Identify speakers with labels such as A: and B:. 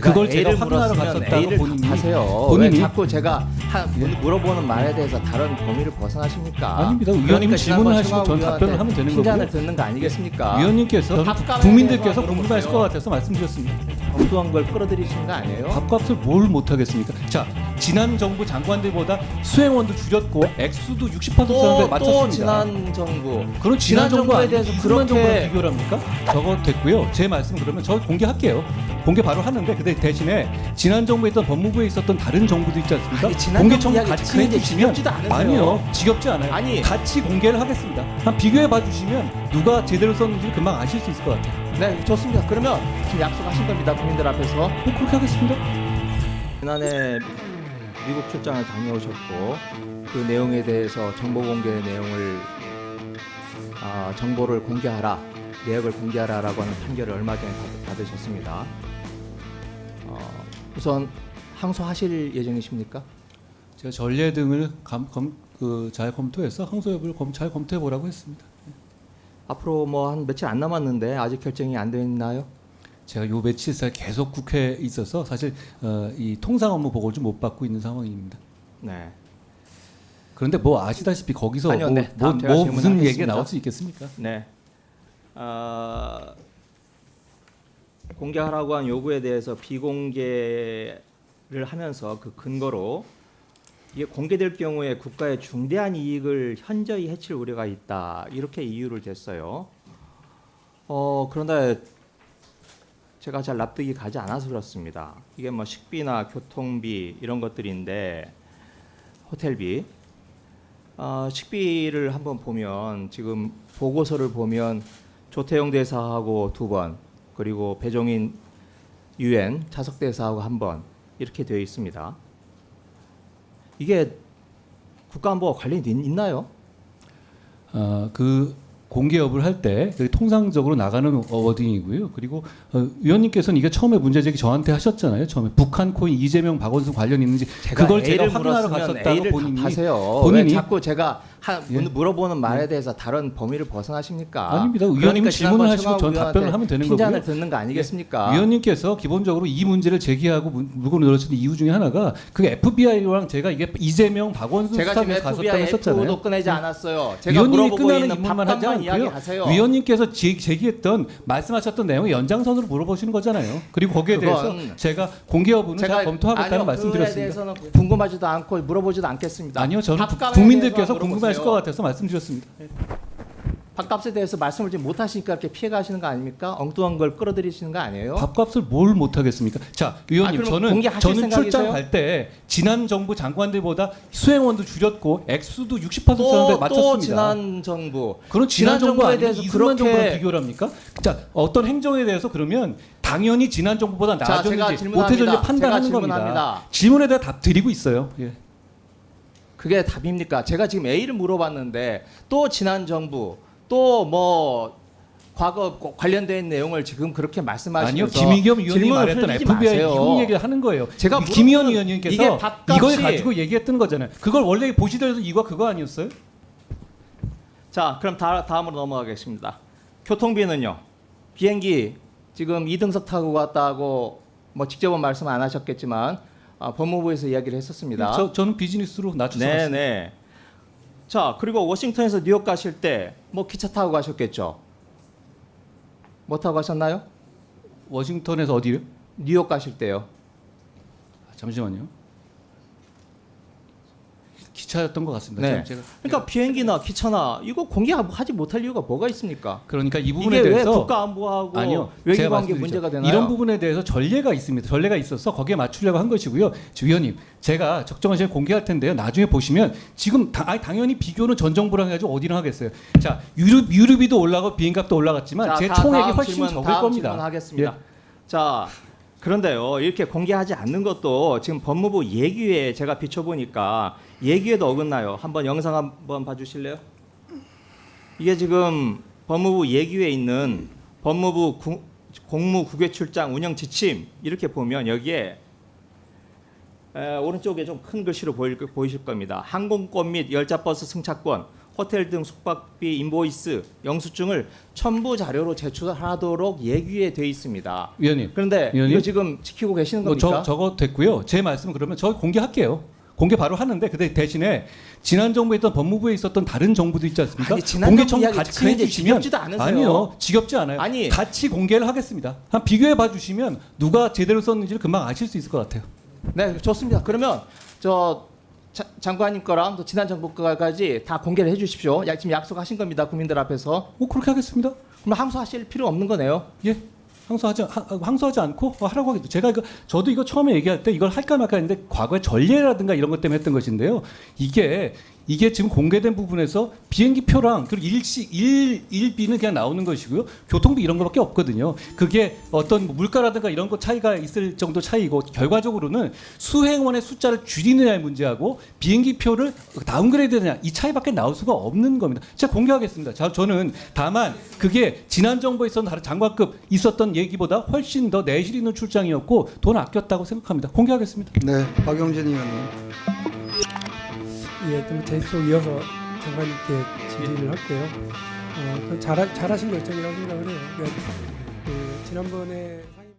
A: 그걸 제가
B: A를
A: 확인하러
B: 물었으면
A: 갔었다고
B: A를
A: 본인이
B: 답하세요.
A: 본인이-
B: 왜 자꾸 제가 한, 물어보는 말에 대해서 다른 범위를 벗어나십니까?
A: 아닙니다. 의원님 질문을 하시고 전 답변을 하면 되는 거고요.
B: 듣는 거 아니겠습니까?
A: 위원님께서
B: 밥값에
A: 국민들께서
B: 대해서
A: 궁금하실 것. 같아서 말씀드렸습니다.
B: 엉뚱한 걸 끌어들이시는 거 아니에요?
A: 밥값을 뭘 못하겠습니까? 자, 지난 정부 장관들보다 수행원도 줄였고 액수도 60%
B: 또,
A: 정도에
B: 또
A: 맞췄습니다.
B: 지난 정부
A: 그런
B: 지난
A: 지난 정부에 대해서 그런 정부랑 비교를 합니까? 저거 됐고요. 제 말씀은 그러면 저 공개할게요. 공개 바로 하는데 근데 대신에 지난 정부에 있던 법무부에 있었던 다른 정부도 있지 않습니까?
B: 아니, 지난
A: 공개
B: 정부
A: 청구
B: 이야기
A: 같이 해주시면? 아니요 지겹지 않아요.
B: 아니.
A: 같이 공개를 하겠습니다. 한 비교해 봐주시면 누가 제대로 썼는지 금방 아실 수 있을 것 같아요.
B: 네 좋습니다. 그러면 지금 약속하신 겁니다. 국민들 앞에서
A: 뭐 그렇게 하겠습니다.
B: 지난해 미국 출장을 다녀오셨고 그 내용에 대해서 정보 공개 내용을 아, 정보를 공개하라 내역을 공개하라라고 하는 판결을 얼마 전에 받- 받으셨습니다. 어, 우선 항소하실 예정이십니까?
A: 제가 전례 등을 감, 검, 그, 잘 검토해서 항소 여부를 검, 잘 검토해 보라고 했습니다.
B: 앞으로 뭐 한 며칠 안 남았는데 아직 결정이 안 됐나요?
A: 제가 요 며칠 사이 계속 국회에 있어서 사실 어, 이 통상 업무 보고를 좀 못 받고 있는 상황입니다.
B: 네.
A: 그런데 뭐 아시다시피 거기서
B: 아니요,
A: 뭐,
B: 네.
A: 뭐, 뭐 무슨. 얘기가 나올 수 있겠습니까?
B: 네. 어, 공개하라고 한 요구에 대해서 비공개를 하면서 그 근거로 이게 공개될 경우에 국가의 중대한 이익을 현저히 해칠 우려가 있다 이렇게 이유를 댔어요. 어 그런데 제가 잘 납득이 가지 않아서 그렇습니다. 이게 뭐 식비나 교통비 이런 것들인데 호텔비 어, 식비를 한번 보면 지금 보고서를 보면 조태용 대사하고 두 번 그리고 배종인 유엔 차석 대사하고 한 번 이렇게 되어 있습니다. 이게 국가안보와 관련이 있- 있나요?
A: 어, 그 공개 여부를 할때 통상적으로 나가는 워딩이고요. 그리고 어, 위원님께서는 이게 처음에 문제 제기 저한테 하셨잖아요. 처음에 북한 코인 이재명 박원순 관련 있는지 그걸 제가 확인하러 갔었다고 본인이
B: 답하세요.
A: 본인이-
B: 왜 자꾸 제가 한,
A: 예.
B: 물어보는 말에 대해서 다른 범위를 벗어나십니까?
A: 아닙니다. 의원님
B: 그러니까
A: 질문을 하시고 전 답변을 하면 되는
B: 핀잔을
A: 거고요.
B: 듣는 거 아니겠습니까?
A: 위원님께서 기본적으로 이 문제를 제기하고 문- 물건을 늘어뜨린 이유 중에 하나가 그 FBI랑 제가 이게 이재명 박원순
B: 제가
A: 수사에
B: FBI
A: 했었잖아요.
B: F도 꺼내지 않았어요. 제가
A: 위원님이 끝나는 인물만 하지 않고요. 위원님께서 제, 제기했던 말씀하셨던 내용을 연장선으로 물어보시는 거잖아요. 그리고 거기에 대해서 제가 공개 여부는 잘 검토하겠다는 말씀드렸습니다.
B: 대해서는 궁금하지도 않고 물어보지도 않겠습니다.
A: 아니요, 저는 국- 국민들께서
B: 대해서
A: 궁금하실 것. 같아서 말씀드렸습니다.
B: 밥값에 대해서 말씀을 지금 못 하시니까 이렇게 피해 가시는 거 아닙니까? 엉뚱한 걸 끌어들이시는 거 아니에요?
A: 밥값을 뭘 못 하겠습니까? 자, 위원님
B: 아, 그럼
A: 저는 저는? 출장 갈 때 지난 정부 장관들보다 수행원도 줄였고 액수도 60% 정도에
B: 또,
A: 맞췄습니다.
B: 또 지난 정부
A: 그런 지난,
B: 지난
A: 정부 아니고
B: 대해서 그렇게-
A: 정부랑 비교를 합니까? 자, 어떤 행정에 대해서 그러면 당연히 지난 정부보다 나아졌는지. 못해졌는지 판단하는 겁니다. 질문에 대해 답 드리고 있어요. 예.
B: 그게 답입니까? 제가 지금 A를 물어봤는데 또 지난 정부 또뭐 과거 고- 관련된 내용을 지금 그렇게 말씀하시면서
A: 아니요, 김의겸 의원이 말했던 FBI. 미국 얘기를 하는 거예요.
B: 제가
A: 이 김의원 의원님께서 이걸 가지고 얘기했던 거잖아요. 그걸 원래 보시더라도 이거 그거 아니었어요?
B: 자, 그럼 다, 다음으로 넘어가겠습니다. 교통비는요. 비행기 지금 이등석 타고 갔다고 뭐 직접은 말씀 안 하셨겠지만 아, 법무부에서 이야기를 했었습니다.
A: 저, 저는 비즈니스로 낮춰서
B: 네,
A: 갔습니다.
B: 네. 자, 그리고 워싱턴에서 뉴욕 가실 때 뭐 기차 타고 가셨겠죠? 뭐 타고 가셨나요?
A: 워싱턴에서 어디요?
B: 뉴욕 가실 때요.
A: 아, 잠시만요. 기차였던 것 같습니다.
B: 네.
A: 제가
B: 그러니까 비행기나 기차나 이거 공개하지 못할 이유가 뭐가 있습니까?
A: 그러니까 이 부분에
B: 왜
A: 대해서
B: 국가 안보하고
A: 아니요. 제가
B: 외교관계. 문제가 되나요?
A: 이런 부분에 대해서 전례가 있습니다. 전례가 있어서 거기에 맞추려고 한 것이고요. 주 위원님, 제가 적정한 시간에 공개할 텐데요. 나중에 보시면 지금 다, 아니, 당연히 비교는 전 정부랑 해가지고 어디랑 하겠어요. 자, 유류, 유류비도 올라가고 비행값도 올라갔지만
B: 자,
A: 제
B: 다-
A: 총액이 훨씬
B: 질문,
A: 적을 겁니다.
B: 질문하겠습니다.
A: 예.
B: 자, 그런데요 이렇게 공개하지 않는 것도 지금 법무부 예규에 제가 비춰보니까 예규에도 어긋나요. 한번 영상 한번 봐주실래요? 이게 지금 법무부 예규에 있는 법무부 구- 공무 국외 출장 운영 지침 이렇게 보면 여기에 에, 오른쪽에 좀 큰 글씨로 보일, 보이실 겁니다. 항공권 및 열차버스 승차권, 호텔 등 숙박비 인보이스 영수증을 첨부 자료로 제출하도록 예규에 돼 있습니다.
A: 위원님.
B: 그런데
A: 위원님?
B: 이거 지금 지키고 계시는
A: 뭐
B: 겁니까?
A: 저, 저거 됐고요. 제 말씀은 그러면 저 공개할게요. 공개 바로 하는데 근데 대신에 지난 정부에 있던 법무부에 있었던 다른 정부도 있지 않습니까?
B: 아니, 지난
A: 공개
B: 정부
A: 청구 같이
B: 그게 이제
A: 해주시면
B: 지겹지도 않으세요?
A: 아니요 지겹지 않아요.
B: 아니.
A: 같이 공개를 하겠습니다. 한 비교해 봐 주시면 누가 제대로 썼는지를 금방 아실 수 있을 것 같아요.
B: 네, 좋습니다. 그러면 저 자- 장관님 거랑 또 지난 정부 거까지 다 공개를 해주십시오. 야, 지금 약속하신 겁니다. 국민들 앞에서.
A: 뭐 그렇게 하겠습니다.
B: 그럼 항소하실 필요 없는 거네요.
A: 예. 항소하지 하- 항소하지 않고 어, 하라고 하겠죠. 제가 이거 저도 이거 처음에 얘기할 때 이걸 할까 말까 했는데 과거의 전례라든가 이런 것 때문에 했던 것인데요. 이게 이게 지금 공개된 부분에서 비행기 표랑 그리고 일시 일 일비는 그냥 나오는 것이고요. 교통비 이런 거밖에 없거든요. 그게 어떤 뭐 물가라든가 이런 거 차이가 있을 정도 차이고 결과적으로는 수행원의 숫자를 줄이느냐의 문제하고 비행기 표를 다운그레이드느냐 이 차이밖에 나올 수가 없는 겁니다. 제가 공개하겠습니다. 자, 저는 다만 그게 지난 정부에 있었던 다른 장관급 있었던 얘기보다 훨씬 더 내실 있는 출장이었고 돈 아꼈다고 생각합니다. 공개하겠습니다.
C: 네, 박용진 의원님.
D: 예, 좀 계속 이어서 장관님께 질의를 할게요. 어, 그 잘하, 잘하신 결정이라고 생각을 해요. 그러니까 그 지난번에